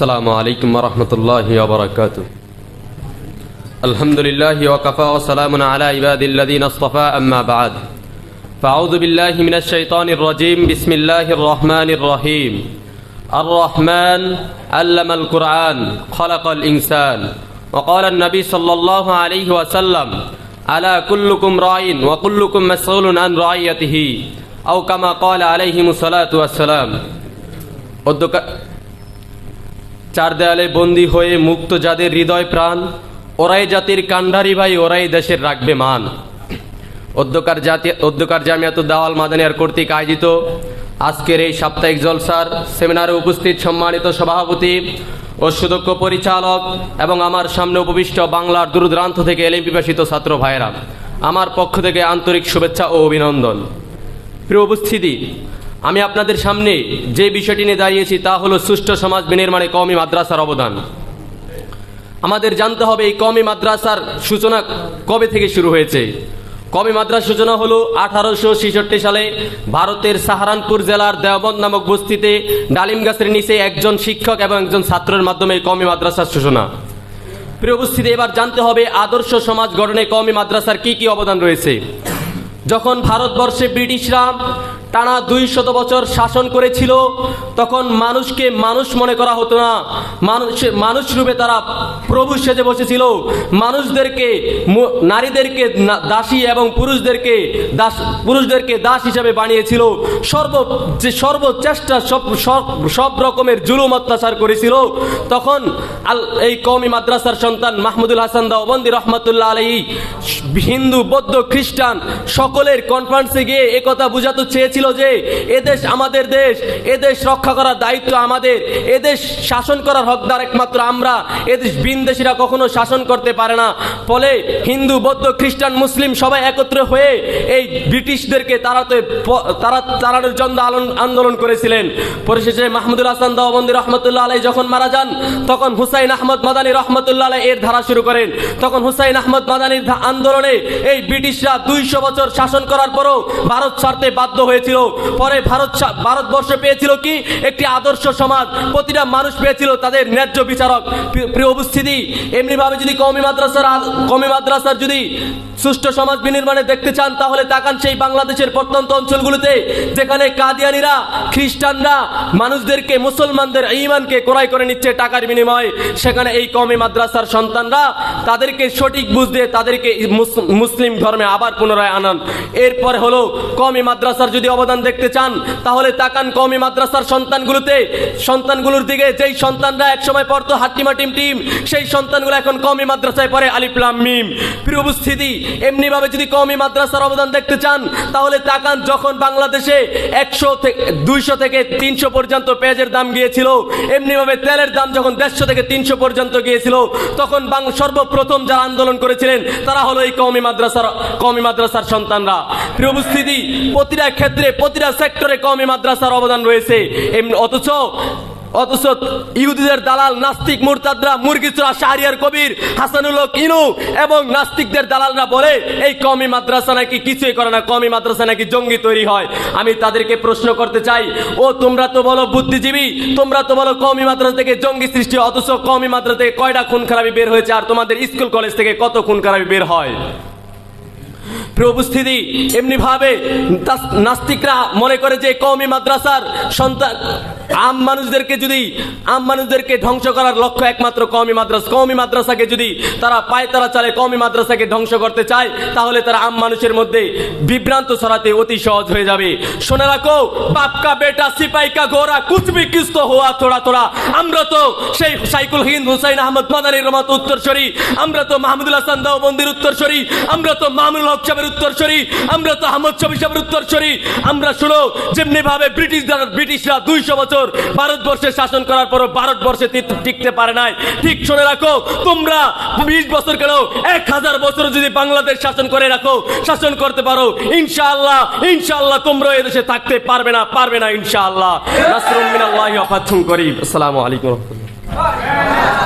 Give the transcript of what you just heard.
السلام عليكم ورحمة الله وبركاته. الحمد لله وكفى وسلام على عباد الذين اصطفى أما بعد. فأعوذ بالله من الشيطان الرجيم. بسم الله الرحمن الرحيم. الرحمن علم القرآن خلق الإنسان. وقال النبي صلى الله عليه وسلم على كلكم راع وكلكم مسؤول عن رعيته؟ أو كما قال عليه الصلاة والسلام. চার দেয়ালে বন্দী হয়ে মুক্ত যাদের হৃদয় প্রাণ, ওরাই জাতির কান্ডারি ভাই, ওরাই দেশের রাখবে মান অধ্যকার জাতি, অধ্যকার জামিয়াত দাওয়াল মাদানিয়ার কর্তৃক আয়োজিত আজকের এই সাপ্তাহিক জলসার সেমিনারে উপস্থিত সম্মানিত সভাপতি ও সুদক্ষ পরিচালক এবং আমার সামনে উপবিষ্ট বাংলার দূরদূরান্ত থেকে এলএম ছাত্র ভাইয়েরা, আমার পক্ষ থেকে আন্তরিক শুভেচ্ছা ও অভিনন্দন। প্রিয় উপস্থিতি আমি আপনাদের সামনে যে বিষয়টি নিয়ে দাঁড়িয়েছি তা হলো সুষ্ঠু সমাজ বিনির্মাণে কওমি মাদ্রাসার অবদান। আমাদের জানতে হবে এই কওমি মাদ্রাসার সূচনা কবে থেকে শুরু হয়েছে। কওমি মাদ্রাসার সূচনা হলো আঠারোশো ছেষট্টি সালে ভারতের সাহারানপুর জেলার দেওবন্দ নামক বস্তিতে ডালিম গাছের নিচে একজন শিক্ষক এবং একজন ছাত্রের মাধ্যমে কওমি মাদ্রাসার সূচনা। প্রিয় উপস্থিতি, এবার জানতে হবে আদর্শ সমাজ গঠনে কওমি মাদ্রাসার কি কি অবদান রয়েছে। যখন ভারতবর্ষে ব্রিটিশরা টানা দুই শত বছর শাসন করেছিল, তখন মানুষকে মানুষ মনে করা হতো না। মানুষ মানুষ রূপে তারা প্রভু সেজে বসেছিল। মানুষদেরকে নারীদেরকে দাসী এবং পুরুষদেরকে দাস পুরুষদেরকে দাস হিসাবে বানিয়েছিল। সর্ব যে সর্বচেষ্টা সব সব রকমের জুলুম অত্যাচার করেছিল। তখন আল এই কওমি মাদ্রাসার সন্তান মাহমুদুল হাসান দাওবন্দি রহমতুল্লাহ আলহী হিন্দু, বৌদ্ধ, খ্রিস্টান সকলের কনফারেন্সে গিয়ে একথা বুঝাতে চেয়েছিল। যে এদেশ আমাদের দেশ এদেশ রক্ষা করার দায়িত্ব আমাদের এদেশ শাসন করার হকদার একমাত্র আমরা এদেশ বিনদেশিরা কখনো শাসন করতে পারে না। ফলে হিন্দু, বৌদ্ধ, খ্রিস্টান, মুসলিম সবাই একত্র হয়ে এই ব্রিটিশদেরকে তাড়াতে তারা তাড়ানোর জন্য আন্দোলন করেছিলেন। পরিশেষে মাহমুদুল হাসান দাওবন্দি রহমতুল্লাহ আলাই যখন মারা যান, তখন হুসাইন আহমদ মাদানী রহমতুল্লাহ আলাই এর ধারা শুরু করেন। তখন হুসাইন আহমদ মাদানির আন্দোলনে এই ব্রিটিশরা দুইশো বছর শাসন করার পরও ভারত ছাড়তে বাধ্য হয়েছিল। পরে ভারত ভারতবর্ষ পেয়েছিল কি? একটি আদর্শ সমাজ। প্রতিটা মানুষ পেয়েছিল তাদের ন্যায্য বিচারক। প্রিয় উপস্থিতি, এমনিভাবে যদি কমি মাদ্রাসার কমি মাদ্রাসার যদি সুষ্ঠু সমাজ বিনির্মাণে দেখতে চান, তাহলে তাকান সেই বাংলাদেশের প্রত্যন্ত অঞ্চলগুলোতে, যেখানে কাদিয়ানিরা, খ্রিস্টানরা, মানুষদেরকে, মুসলমানদের ইমানকে ক্রয় করে নিচ্ছে টাকার বিনিময়ে। সেখানে এই কমে মাদ্রাসার সন্তানরা তাদেরকে সঠিক বুঝ দিয়ে তাদেরকে মুস- মুসলিম ধর্মে আবার পুনরায় আনান। এরপরে হলো কমি মাদ্রাসার যদি অবদান দেখতে চান, তাহলে তাকান কমি মাদ্রাসার সন্তানগুলোতে। সন্তানগুলোর দিকে যেই সন্তানরা একসময় পড়তো হাট্টিমা টিম টিম সেই সন্তানগুলো এখন কমি মাদ্রাসায় পড়ে আলিপ্লাম মিম। প্রিয় উপস্থিতি এমনিভাবে যদি কমি মাদ্রাসার অবদান দেখতে চান, তাহলে তাকান যখন বাংলাদেশে একশো থেকে দুইশো থেকে তিনশো পর্যন্ত পেঁয়াজের দাম গিয়েছিল, এমনিভাবে তেলের দাম যখন দেড়শো থেকে তিনশো পর্যন্ত গিয়েছিল, তখন সর্বপ্রথম যারা আন্দোলন করেছিলেন, তারা হলো এই কমি মাদ্রাসার কমি মাদ্রাসার সন্তানরা। প্রিয় উপস্থিতি, প্রতিটা ক্ষেত্রে, প্রতিটা সেক্টরে কমি মাদ্রাসার অবদান রয়েছে। অথচ অথচ ইহুদিদের দালাল, নাস্তিক, মুরতাদরা মুরগিচুরা শাহরিয়ার কবির, হাসানুল ইনু এবং নাস্তিকদের দালালরা বলে, এই কমি মাদ্রাসা নাকি কিছুই করে না কমি মাদ্রাসা নাকি জঙ্গি তৈরি হয়। আমি তাদেরকে প্রশ্ন করতে চাই, ও, তোমরা তো বলো বুদ্ধিজীবী, তোমরা তো বলো কমি মাদ্রাসা থেকে জঙ্গি সৃষ্টি অথচ কমি মাদ্রাসা থেকে কয়টা খুন খারাপি বের হয়েছে, আর তোমাদের স্কুল, কলেজ থেকে কত খুন খারাপি বের হয়? উপস্থিতি এমনি ভাবে তাস- নাস্তিকরা মনে করে যে কওমি মাদ্রাসার সন্তান আম মানুষদেরকে যদি আম মানুষদেরকে ধ্বংস করার লক্ষ্য একমাত্র কওমি মাদ্রাসা কওমি মাদ্রাসাকে যদি তারা পায় তারা চালে কওমি মাদ্রাসাকে ধ্বংস করতে চায়, তাহলে তারা আম মানুষের মধ্যে বিভ্রান্ত ছড়াতে অতি সহজ হয়ে যাবে। শুনে রাখো, বাপকা বেটা সিপাই কা ঘোড়া, কুচবি কিস্ত হওয়া থোড়া থোড়া। আমরা তো সেই সাইকুল হিন্দ হুসাইন আহমদ মাদানির রহমত উত্তরসরি। আমরা তো মাহমুদুল হাসান দাওবন্দির উত্তরসরি। আমরা তো মামুল হক সাহেবের উত্তরসরি আমরা তো আহমদ শফি সাহেবের উত্তরসরি আমরা শুনো, যেমনি ভাবে ব্রিটিশ ব্রিটিশরা দুইশো বছর ভারতবর্ষে শাসন করার পরও ভারতবর্ষে টিকতে পারে নাই। ঠিক শুনে রাখো, তোমরা বিশ বছর কেন এক হাজার বছর যদি বাংলাদেশ শাসন করে রাখো, শাসন করতে পারো, ইনশাআল্লাহ ইনশাআল্লাহ তোমরা এদেশে থাকতে পারবে না পারবে না, ইনশাআল্লাহ। নাসরুম মিনাল্লাহি আসসালামু আলাইকুম রাহমাতুল্লাহ।